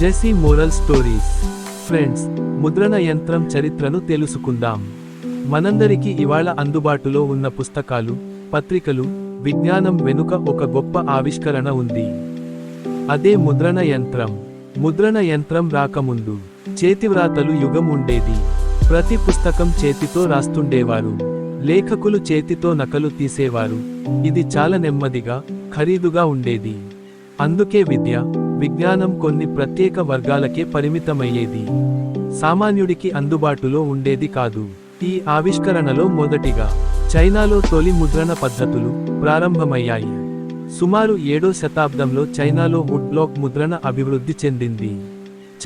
జెసీ moral stories. Friends ముద్రణ యంత్రం చరిత్రను తెలుసుకుందాం. మనందరికీ ఇవాళ అందుబాటులో ఉన్న పుస్తకాలు పత్రికలు విజ్ఞానం వెనుక ఒక గొప్ప ఆవిష్కరణ ఉంది. అదే ముద్రణ యంత్రం. ముద్రణ యంత్రం రాకముందు చేతివ్రాతలు యుగం ఉండేది. ప్రతి పుస్తకం చేతితో రాస్తుండేవారు. లేఖకులు చేతితో నకలు తీసేవారు. ఇది చాలా నెమ్మదిగా ఖరీదుగా ఉండేది. అందుకే విద్య విజ్ఞానం కొన్ని ప్రత్యేక వర్గాలకే పరిమితమయ్యేది. సామాన్యుడికి అందుబాటులో ఉండేది కాదు. ఈ ఆవిష్కరణలో మొదటిగా చైనాలో తొలి ముద్రణ పద్ధతులు ప్రారంభమయ్యాయి. సుమారు ఏడో శతాబ్దంలో చైనాలో వుడ్ బ్లాక్ ముద్రణ అభివృద్ధి చెందింది.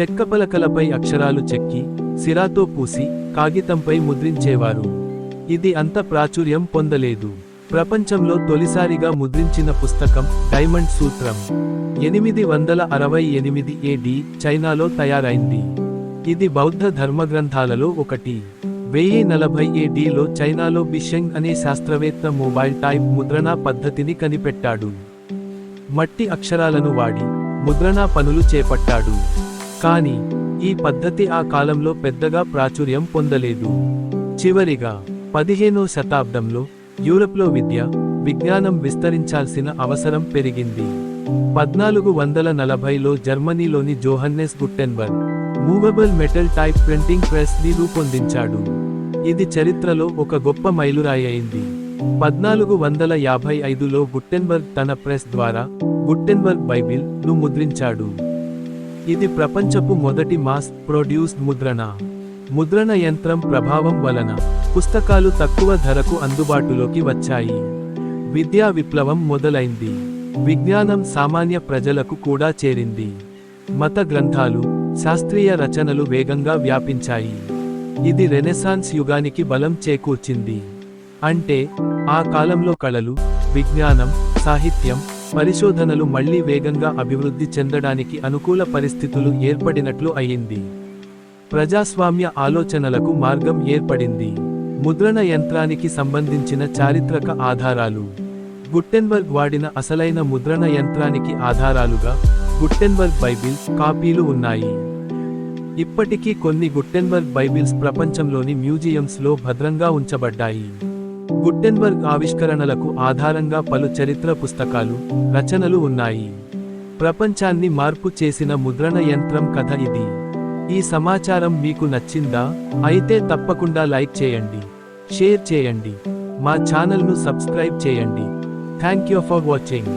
చెక్క పలకలపై అక్షరాలు చెక్కి సిరాతో పూసి కాగితంపై ముద్రించేవారు. ఇది అంత ప్రాచుర్యం పొందలేదు. ప్రపంచంలో తొలిసారిగా ముద్రించిన పుస్తకం డైమండ్ సూత్రం. ఎనిమిది వందల అరవై ఎనిమిది ఏడి చైనాలో తయారైంది. ఇది బౌద్ధ ధర్మగ్రంథాలలో ఒకటి. వెయ్యి నలభై ఏడిలో చైనాలో బిషెంగ్ అనే శాస్త్రవేత్త మొబైల్ టైప్ ముద్రణా పద్ధతిని కనిపెట్టాడు. మట్టి అక్షరాలను వాడి ముద్రణా పనులు చేపట్టాడు. కానీ ఈ పద్ధతి ఆ కాలంలో పెద్దగా ప్రాచుర్యం పొందలేదు. చివరిగా పదిహేనో శతాబ్దంలో యూరప్లో విద్య విజ్ఞానం విస్తరించాల్సిన అవసరం పెరిగింది. పద్నాలుగు వందల నలభైలో జర్మనీలోని Johannes Gutenberg movable metal type printing ప్రెస్ని రూపొందించాడు. ఇది చరిత్రలో ఒక గొప్ప మైలురాయి అయింది. పద్నాలుగు వందల యాభై ఐదులో గుట్టెన్బర్గ్ తన ప్రెస్ ద్వారా గుట్టెన్బర్గ్ బైబిల్ను ముద్రించాడు. ఇది ప్రపంచపు మొదటి మాస్ ప్రొడ్యూస్డ్ ముద్రణ. ముద్రణ యంత్రం ప్రభావం వలన పుస్తకాలు తక్కువ ధరకు అందుబాటులోకి వచ్చాయి. విద్యా విప్లవం మొదలైంది. విజ్ఞానం సామాన్య ప్రజలకు కూడా చేరింది. మత గ్రంథాలు శాస్త్రీయ రచనలు వేగంగా వ్యాపించాయి. ఇది రెనెసాన్స్ యుగానికి బలం చేకూర్చింది. అంటే ఆ కాలంలో కళలు విజ్ఞానం సాహిత్యం పరిశోధనలు మళ్ళీ వేగంగా అభివృద్ధి చెందడానికి అనుకూల పరిస్థితులు ఏర్పడినట్లు అయింది. ప్రజాస్వామ్య ఆలోచనలకు మార్గం ఏర్పడింది. ముద్రణ యంత్రానికి సంబంధించిన చారిత్రక ఆధారాలు. గుట్టెన్బర్గ్ వాడిన అసలైన ముద్రణ యంత్రానికి ఆధారాలుగా గుట్టెన్బర్గ్ బైబిల్ కాపీలు ఉన్నాయి. ఇప్పటికీ కొన్ని గుట్టెన్బర్గ్ బైబిల్స్ ప్రపంచంలోని మ్యూజియంస్లో భద్రంగా ఉంచబడ్డాయి. గుట్టెన్బర్గ్ ఆవిష్కరణలకు ఆధారంగా పలు చరిత్ర పుస్తకాలు రచనలు ఉన్నాయి. ప్రపంచాన్ని మార్పు చేసిన ముద్రణ యంత్రం కథ ఇది. ఈ సమాచారం మీకు నచ్చిందా? అయితే తప్పకుండా లైక్ చేయండి షేర్ చేయండి మా ఛానల్ను సబ్స్క్రైబ్ చేయండి. Thank you for watching.